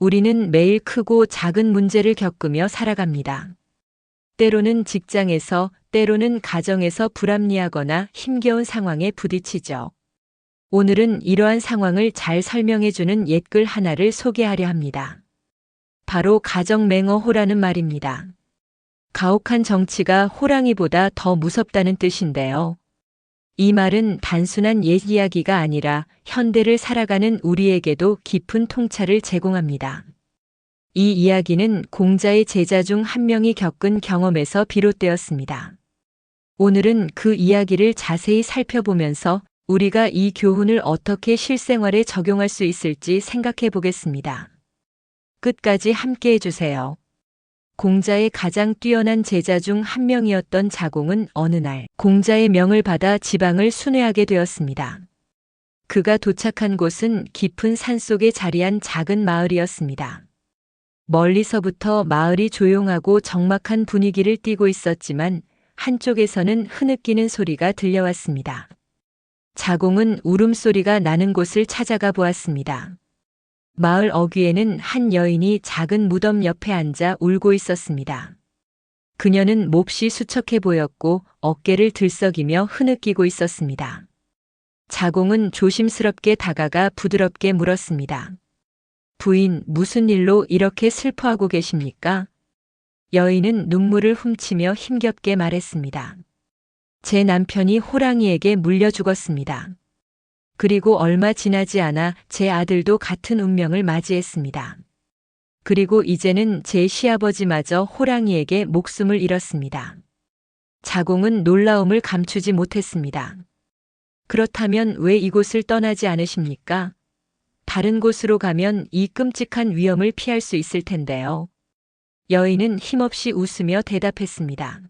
우리는 매일 크고 작은 문제를 겪으며 살아갑니다. 때로는 직장에서, 때로는 가정에서 불합리하거나 힘겨운 상황에 부딪히죠. 오늘은 이러한 상황을 잘 설명해주는 옛글 하나를 소개하려 합니다. 바로 가정맹어호라는 말입니다. 가혹한 정치가 호랑이보다 더 무섭다는 뜻인데요. 이 말은 단순한 옛 이야기가 아니라 현대를 살아가는 우리에게도 깊은 통찰을 제공합니다. 이 이야기는 공자의 제자 중 한 명이 겪은 경험에서 비롯되었습니다. 오늘은 그 이야기를 자세히 살펴보면서 우리가 이 교훈을 어떻게 실생활에 적용할 수 있을지 생각해 보겠습니다. 끝까지 함께 해주세요. 공자의 가장 뛰어난 제자 중 한 명이었던 자공은 어느 날 공자의 명을 받아 지방을 순회하게 되었습니다. 그가 도착한 곳은 깊은 산 속에 자리한 작은 마을이었습니다. 멀리서부터 마을이 조용하고 적막한 분위기를 띠고 있었지만 한쪽에서는 흐느끼는 소리가 들려왔습니다. 자공은 울음소리가 나는 곳을 찾아가 보았습니다. 마을 어귀에는 한 여인이 작은 무덤 옆에 앉아 울고 있었습니다. 그녀는 몹시 수척해 보였고 어깨를 들썩이며 흐느끼고 있었습니다. 자공은 조심스럽게 다가가 부드럽게 물었습니다. 부인, 무슨 일로 이렇게 슬퍼하고 계십니까? 여인은 눈물을 훔치며 힘겹게 말했습니다. 제 남편이 호랑이에게 물려 죽었습니다. 그리고 얼마 지나지 않아 제 아들도 같은 운명을 맞이했습니다. 그리고 이제는 제 시아버지마저 호랑이에게 목숨을 잃었습니다. 자공은 놀라움을 감추지 못했습니다. 그렇다면 왜 이곳을 떠나지 않으십니까? 다른 곳으로 가면 이 끔찍한 위험을 피할 수 있을 텐데요. 여인은 힘없이 웃으며 대답했습니다.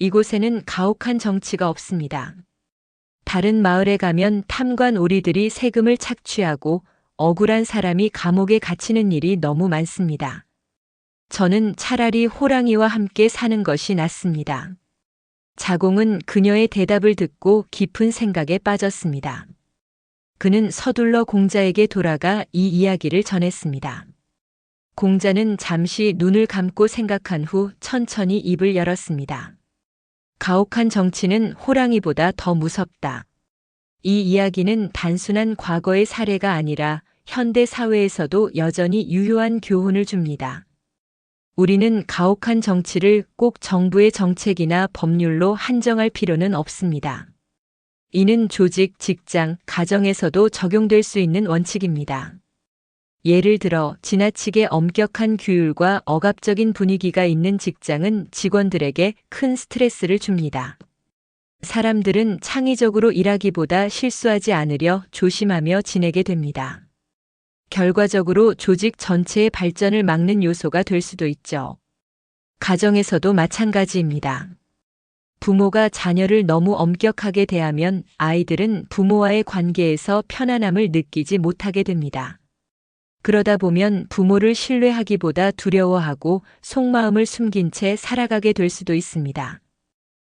이곳에는 가혹한 정치가 없습니다. 다른 마을에 가면 탐관 오리들이 세금을 착취하고 억울한 사람이 감옥에 갇히는 일이 너무 많습니다. 저는 차라리 호랑이와 함께 사는 것이 낫습니다. 자공은 그녀의 대답을 듣고 깊은 생각에 빠졌습니다. 그는 서둘러 공자에게 돌아가 이 이야기를 전했습니다. 공자는 잠시 눈을 감고 생각한 후 천천히 입을 열었습니다. 가혹한 정치는 호랑이보다 더 무섭다. 이 이야기는 단순한 과거의 사례가 아니라 현대 사회에서도 여전히 유효한 교훈을 줍니다. 우리는 가혹한 정치를 꼭 정부의 정책이나 법률로 한정할 필요는 없습니다. 이는 조직, 직장, 가정에서도 적용될 수 있는 원칙입니다. 예를 들어 지나치게 엄격한 규율과 억압적인 분위기가 있는 직장은 직원들에게 큰 스트레스를 줍니다. 사람들은 창의적으로 일하기보다 실수하지 않으려 조심하며 지내게 됩니다. 결과적으로 조직 전체의 발전을 막는 요소가 될 수도 있죠. 가정에서도 마찬가지입니다. 부모가 자녀를 너무 엄격하게 대하면 아이들은 부모와의 관계에서 편안함을 느끼지 못하게 됩니다. 그러다 보면 부모를 신뢰하기보다 두려워하고 속마음을 숨긴 채 살아가게 될 수도 있습니다.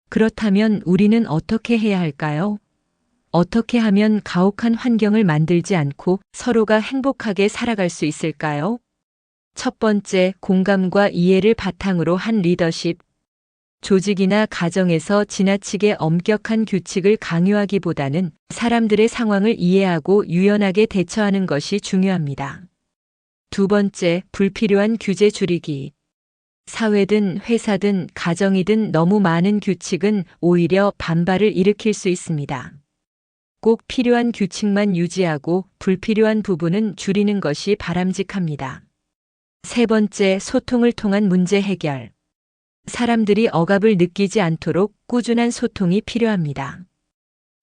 그렇다면 우리는 어떻게 해야 할까요? 어떻게 하면 가혹한 환경을 만들지 않고 서로가 행복하게 살아갈 수 있을까요? 첫 번째, 공감과 이해를 바탕으로 한 리더십. 조직이나 가정에서 지나치게 엄격한 규칙을 강요하기보다는 사람들의 상황을 이해하고 유연하게 대처하는 것이 중요합니다. 두 번째, 불필요한 규제 줄이기. 사회든 회사든 가정이든 너무 많은 규칙은 오히려 반발을 일으킬 수 있습니다. 꼭 필요한 규칙만 유지하고 불필요한 부분은 줄이는 것이 바람직합니다. 세 번째, 소통을 통한 문제 해결. 사람들이 억압을 느끼지 않도록 꾸준한 소통이 필요합니다.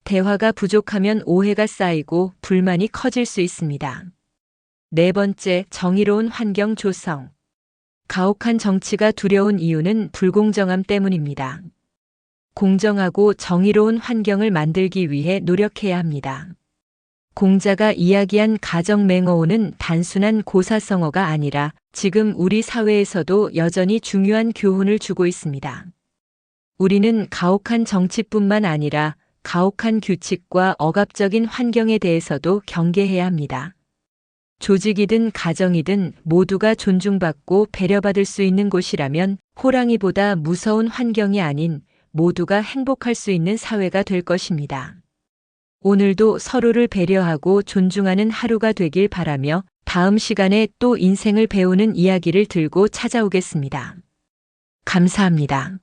대화가 부족하면 오해가 쌓이고 불만이 커질 수 있습니다. 네 번째, 정의로운 환경 조성. 가혹한 정치가 두려운 이유는 불공정함 때문입니다. 공정하고 정의로운 환경을 만들기 위해 노력해야 합니다. 공자가 이야기한 가정맹어오는 단순한 고사성어가 아니라 지금 우리 사회에서도 여전히 중요한 교훈을 주고 있습니다. 우리는 가혹한 정치뿐만 아니라 가혹한 규칙과 억압적인 환경에 대해서도 경계해야 합니다. 조직이든 가정이든 모두가 존중받고 배려받을 수 있는 곳이라면 호랑이보다 무서운 환경이 아닌 모두가 행복할 수 있는 사회가 될 것입니다. 오늘도 서로를 배려하고 존중하는 하루가 되길 바라며 다음 시간에 또 인생을 배우는 이야기를 들고 찾아오겠습니다. 감사합니다.